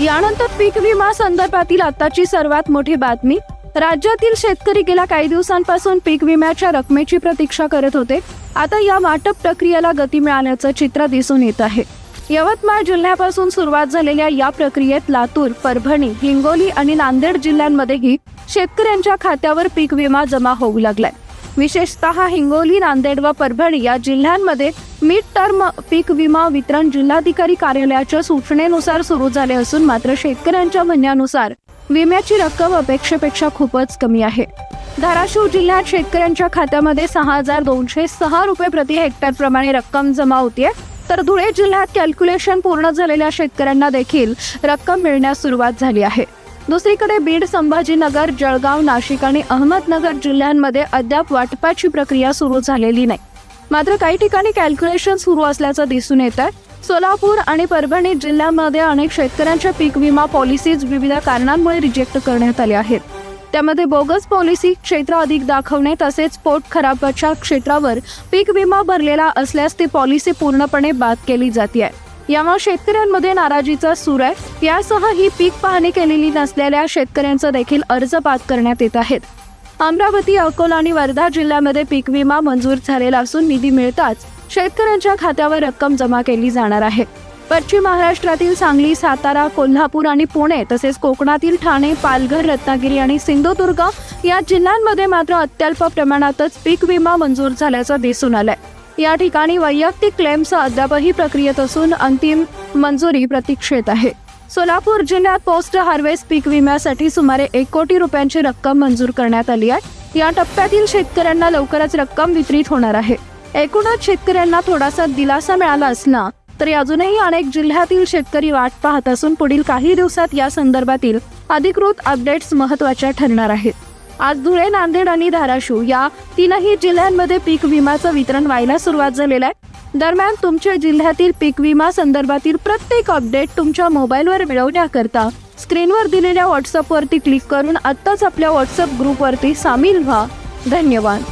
यानंतर पीक विमा संदर्भातील आताची सर्वात मोठी बातमी. राज्यातील शेतकरी गेल्या काही दिवसांपासून पीक विम्याच्या रकमेची प्रतीक्षा करत होते. आता या वाटप प्रक्रियेला गती मिळाल्याचं चित्र दिसून येत आहे. यवतमाळ जिल्ह्यापासून सुरुवात झालेल्या या प्रक्रियेत लातूर परभणी हिंगोली आणि नांदेड जिल्ह्यांमध्येही शेतकऱ्यांच्या खात्यावर पीक विमा जमा होऊ लागलाय. विशेषतः हिंगोली नांदेड व परभणी या जिल्ह्यांमध्ये मिड टर्म पीक विमा वितरण जिल्हाधिकारी कार्यालयाच्या सूचनेनुसार सुरू झाले असून मात्र शेतकऱ्यांच्या म्हणण्यानुसार विम्याची रक्कम अपेक्षेपेक्षा खूपच कमी आहे. धाराशिव जिल्ह्यात शेतकऱ्यांच्या खात्यामध्ये सहा हजार दोनशे सहा रुपये प्रति हेक्टर प्रमाणे रक्कम जमा होतीये. तर धुळे जिल्ह्यात कॅल्क्युलेशन पूर्ण झालेल्या शेतकऱ्यांना देखील रक्कम मिळण्यास सुरुवात झाली आहे. दुसरीकडे बीड संभाजीनगर जळगाव नाशिक आणि अहमदनगर जिल्ह्यांमध्ये अद्याप वाटपाची प्रक्रिया सुरू झालेली नाही. मात्र काही ठिकाणी कॅल्क्युलेशन सुरू असल्याचं दिसून येत आहे सोलापूर आणि परभणी जिल्ह्यामध्ये अनेक शेतकऱ्यांच्या पीक विमा पॉलिसीज विविध कारणांमुळे रिजेक्ट करण्यात आल्या आहेत. त्यामध्ये बोगस पॉलिसी क्षेत्र अधिक दाखवणे तसेच पोट खराबाच्या क्षेत्रावर पीक विमा भरलेला असल्यास ती पॉलिसी पूर्णपणे बाद केली जाते यामुळे शेतकऱ्यांमध्ये नाराजीचा सूर आहे. यासह ही पीक पाहणी केलेली नसलेल्या शेतकऱ्यांचा देखील अर्ज बाद करण्यात येत आहेत. अमरावती अकोला आणि वर्धा जिल्ह्यामध्ये पीक विमा मंजूर झालेला असून निधी मिळताच शेतकऱ्यांच्या खात्यावर रक्कम जमा केली जाणार आहे. पश्चिम महाराष्ट्रातील सांगली सातारा कोल्हापूर आणि पुणे तसेच कोकणातील ठाणे पालघर रत्नागिरी आणि सिंधुदुर्ग या जिल्ह्यांमध्ये मात्र अत्यल्प प्रमाणातच पीक विमा मंजूर झाल्याचं दिसून आलंय. या ठिकाणी वैयक्तिक क्लेम्स अद्यापही प्रक्रियेत असून अंतिम मंजुरी प्रतीक्षेत आहे. सोलापूर जिल्ह्यात पोस्ट हार्वेस्ट पीक विम्यासाठी सुमारे एक कोटी रुपयांची रक्कम मंजूर करण्यात आली आहे. या टप्प्यातील शेतकऱ्यांना लवकरच रक्कम वितरित होणार आहे. एकूणच शेतकऱ्यांना थोडासा दिलासा मिळाला असला तरी अजूनही अनेक जिल्ह्यातील शेतकरी वाट पाहत असून पुढील काही दिवसात या संदर्भातील अधिकृत अपडेट्स महत्त्वाच्या ठरणार आहेत. आज धुळे नांदेड आणि धाराशिव या तीनही जिल्ह्यांमध्ये पीक विमाचं वितरण व्हायला सुरुवात झालेलं आहे. दरम्यान तुमच्या जिल्ह्यातील पीक विमा संदर्भातील प्रत्येक अपडेट तुमच्या मोबाईलवर मिळवण्याकरता स्क्रीनवर दिलेल्या व्हॉट्सअपवरती क्लिक करून आत्ताच आपल्या व्हॉट्सअप ग्रुपवरती सामील व्हा. धन्यवाद.